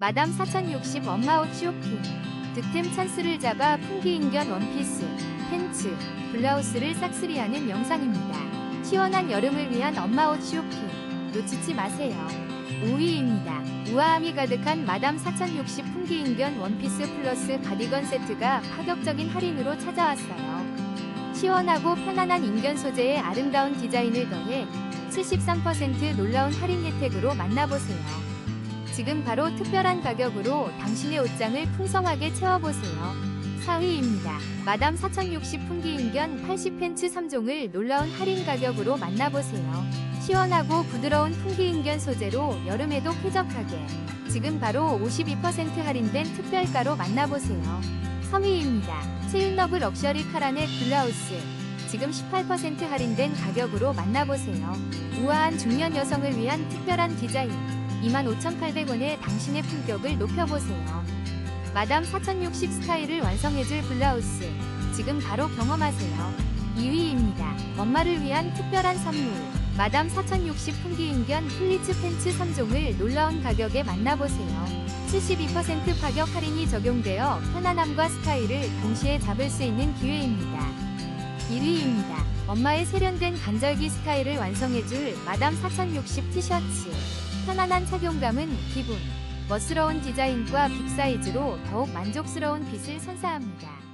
마담 4060 엄마옷 쇼핑 득템 찬스를 잡아 풍기인견 원피스, 팬츠, 블라우스를 싹쓸이하는 영상입니다. 시원한 여름을 위한 엄마옷 쇼핑 놓치지 마세요. 5위입니다. 우아함이 가득한 마담 4060 풍기인견 원피스 플러스 가디건 세트가 파격적인 할인으로 찾아왔어요. 시원하고 편안한 인견 소재의 아름다운 디자인을 더해 73% 놀라운 할인 혜택으로 만나보세요. 지금 바로 특별한 가격으로 당신의 옷장을 풍성하게 채워보세요. 4위입니다. 마담 4060 풍기인견 80팬츠 3종을 놀라운 할인 가격으로 만나보세요. 시원하고 부드러운 풍기인견 소재로 여름에도 쾌적하게 지금 바로 52% 할인된 특별가로 만나보세요. 3위입니다. 체인러브 럭셔리 카라넷 블라우스 지금 18% 할인된 가격으로 만나보세요. 우아한 중년 여성을 위한 특별한 디자인 25,800원에 당신의 품격을 높여보세요. 마담 4060 스타일을 완성해줄 블라우스 지금 바로 경험하세요. 2위입니다. 엄마를 위한 특별한 선물 마담 4060 풍기인견 플리츠 팬츠 3종을 놀라운 가격에 만나보세요. 72% 가격 할인이 적용되어 편안함과 스타일을 동시에 잡을 수 있는 기회입니다. 1위입니다. 엄마의 세련된 간절기 스타일을 완성해줄 마담 4060 티셔츠. 편안한 착용감은 기분, 멋스러운 디자인과 빅 사이즈로 더욱 만족스러운 핏을 선사합니다.